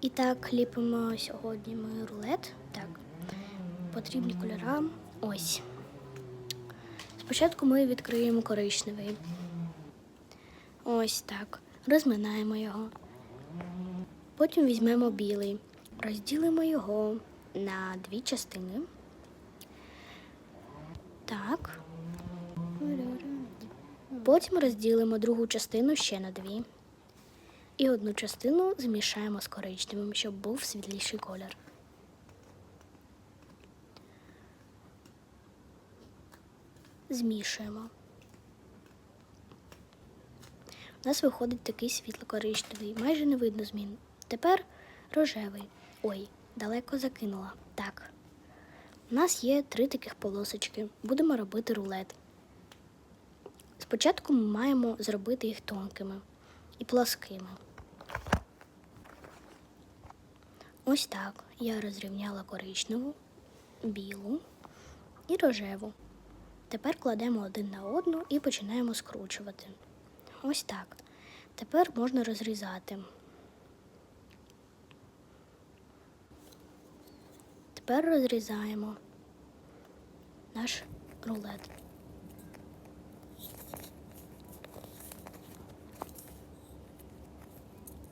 І так, ліпимо сьогодні ми рулет. Так, потрібні кольори. Ось. Спочатку ми відкриємо коричневий. Ось так. Розминаємо його. Потім візьмемо білий. Розділимо його на дві частини. Так. Потім розділимо другу частину ще на дві. І одну частину змішаємо з коричневим, щоб був світліший колір. Змішуємо. У нас виходить такий світло-коричневий, майже не видно змін. Тепер рожевий. Ой, далеко закинула. Так. У нас є три таких полосочки. Будемо робити рулет. Спочатку ми маємо зробити їх тонкими і плоскими. Ось так я розрівняла коричневу, білу і рожеву. Тепер кладемо один на одну і починаємо скручувати. Ось так. Тепер можна розрізати. Тепер розрізаємо наш рулет.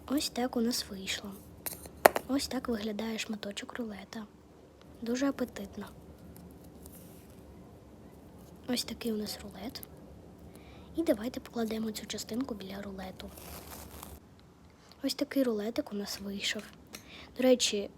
Ось так у нас вийшло. Ось так виглядає шматочок рулета. Дуже апетитно. Ось такий у нас рулет. І давайте покладемо цю частинку біля рулету. Ось такий рулетик у нас вийшов. До речі,